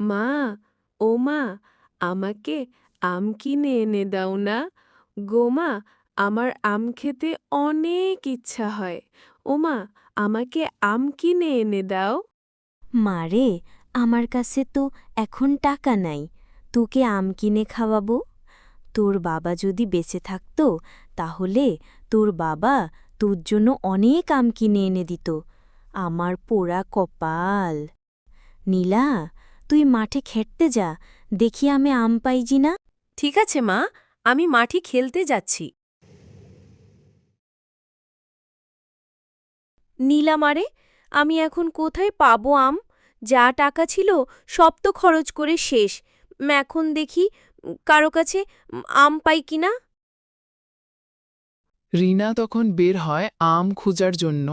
মা, ও মা, আমাকে আম কিনে এনে দাও না। গো মা, আমার আম খেতে অনেক ইচ্ছা হয়। ও মা, আমাকে আম কিনে এনে দাও। মারে আমার কাছে তো এখন টাকা নাই। তোকে আম কিনে খাওয়াবো? তোর বাবা যদি বেঁচে থাকতো, তাহলে তোর বাবা তোর জন্য অনেক আম কিনে এনে দিত। আমার পোড়া কপাল। নীলা তুই মাঠে খেটতে যা দেখি আমি আম পাইজি না। ঠিক আছে মা আমি মাঠে খেলতে যাচ্ছি। নীলামারে আমি এখন কোথায় পাবো আম? যা টাকা ছিল সব তো খরচ করে শেষ। এখন দেখি কারও কাছে আম পাই কিনা রিনা তখন বের হয় আম খোঁজার জন্য।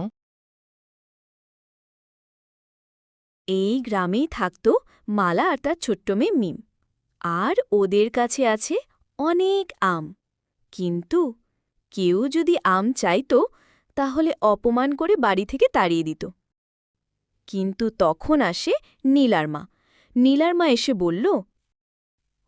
এই গ্রামেই থাকত মালা আর তার ছোট্ট মেয়ে মিম। আর ওদের কাছে আছে অনেক আম। কিন্তু কেউ যদি আম চাইত, তাহলে অপমান করে বাড়ি থেকে তাড়িয়ে দিত। কিন্তু তখন আসে নীলার মা। নীলার মা এসে বলল,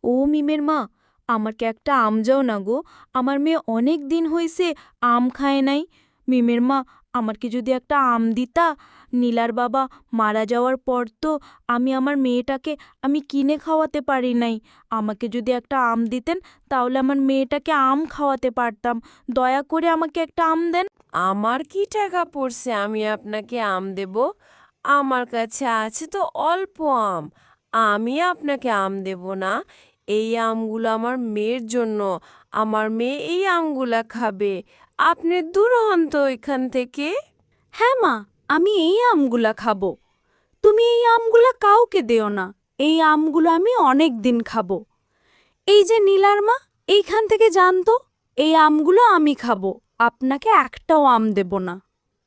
ও মিমের মা, আমাকে একটা আম যাও না গো। আমার মেয়ে অনেক দিন হইছে আম খায় নাই। মিমের মা আমাকে যদি একটা আম দিতা, নীলার বাবা মারা যাওয়ার পর তো আমি আমার মেয়েটাকে আমি কিনে খাওয়াতে পারি নাই। আমাকে যদি একটা আম দিতেন, তাহলে আমার মেয়েটাকে আম খাওয়াতে পারতাম। দয়া করে আমাকে একটা আম দেন। আমার কি টাকা পড়ছে? আমি আপনাকে আম দেব। আমার কাছে আছে তো অল্প আম। আমি আপনাকে আম দেব না। এই আমগুলো আমার মেয়ের জন্য। আমার মেয়ে এই আমগুলা খাবে। আপনি দূর হন তো এখান থেকে। হ্যাঁ মা আমি এই আমগুলা খাব। তুমি এই আমগুলা কাউকে দেও না। এই আমগুলো আমি অনেক দিন খাব। এই যে নীলার মা এইখান থেকে জানতো এই আমগুলো আমি খাব। আপনাকে একটাও আম দেব না।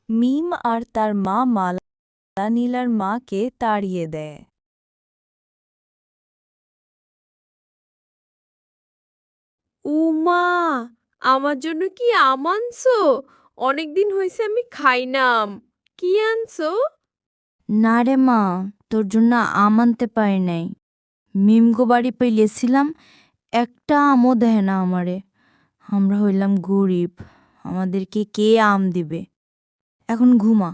মিম আর তার মা মালা নীলার মাকে তাড়িয়ে দেয়। উমা, আমার জন্য কি আম আনছো? অনেকদিন হয়েছে আমি খাই না আম। কি আনছো? না রে মা, তোর জন্য আম আনতে পারি নাই। মিমগো বাড়ি পেলেছিলাম একটা আমও দেয় না আমারে। আমরা হইলাম গরিব, আমাদেরকে কে আম দিবে? এখন ঘুমা।